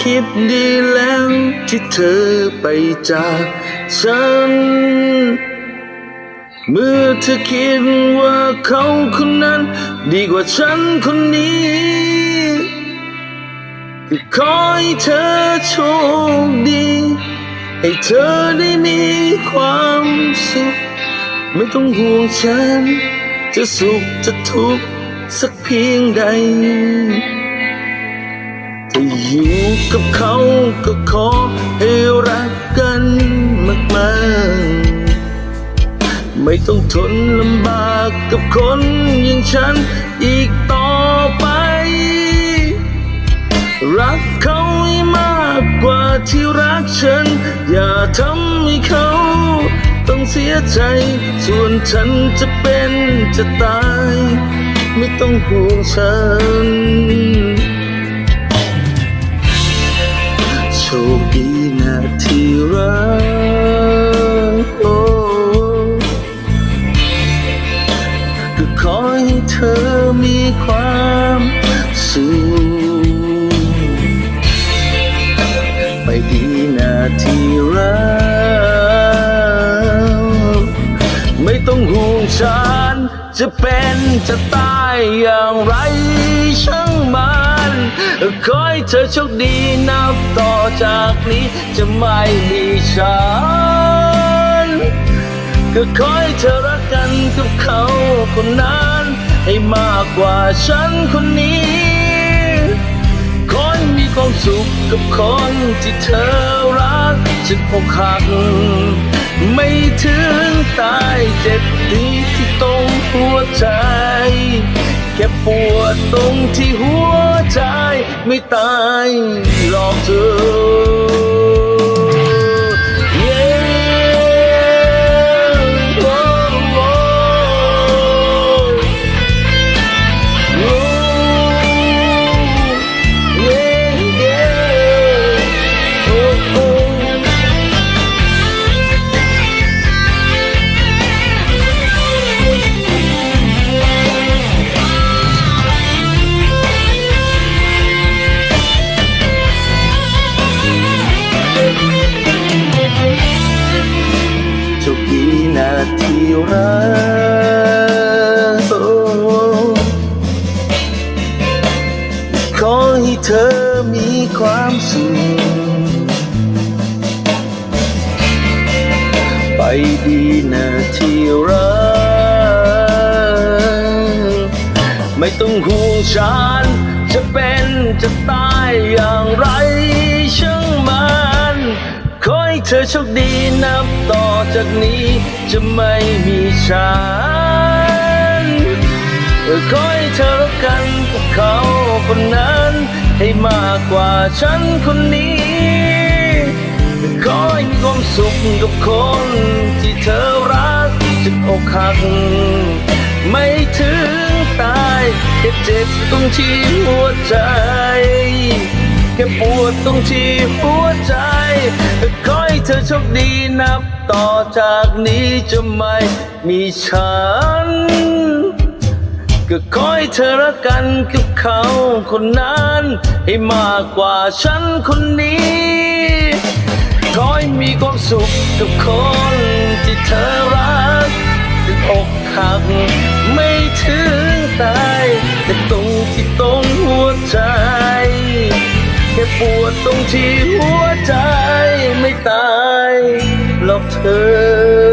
คิดดีแล้วที่เธอไปจากฉัน เมื่อเธอคิดว่าเขาคนนั้น ดีกว่าฉันคนนี้ก็ขอให้เธอโชคดี ให้เธอได้มีความสุข ไม่ต้องห่วงฉัน จะสุขจะทุกข์สักเพียงใด อยู่กับเขาก็ขอให้รักกันมากๆ ไม่ต้องทนลำบากกับคนอย่างฉันอีกต่อไป รักเขาให้มากกว่าที่รักฉัน อย่าทำให้เขาต้องเสียใจ ส่วนฉันจะเป็นจะตาย ไม่ต้องห่วงฉัน ชคดีนะที่รักโอ้ก็ขอให้เธอมีความสุขไปดีนะที่รักไม่ต้องห่วงฉัน จะเป็นจะตายอย่างไรช่างมัน ขอให้เธอโชคดีนับต่อ นี้จะไม่มีฉัน ก็ขอให้เธอรักกันกับเขาคนนั้น ให้มากกว่าฉันคนนี้ขอให้มีความสุขกับคนที่เธอรักจะอกหักไม่ถึงตายเจ็บดีที่ตรงหัวใจแค่ปวดตรงที่หัวใจไม่ตายหรอกเธอ โชคดีนะที่รักโอ้ขอให้เธอมีความสุขไปดีนะที่รักไม่ต้องห่วงฉันจะเป็นจะตายอย่างไร ธอโชคดีนับต่อจากนี้จะไม่มีฉันขอให้เธอรักกันกับเขาคนนั้น ให้มากกว่าฉันคนนี้ขอให้มีความสุขกับคนที่เธอรักจะอกหัก ไม่ถึงตายแค่เจ็บตรงที่หัวใจ แค่ปวดตรงที่หัวใจขอให้เธอโชคดีนับต่อจากนี้จะไม่มีฉัน ก็ขอให้เธอรักกันกับเขาคนนั้น ให้มากกว่าฉันคนนี้ขอให้มีความสุขกับคนที่เธอรักถึงอกหัก ปวดตรงที่หัวใจไม่ตายหรอกเธอ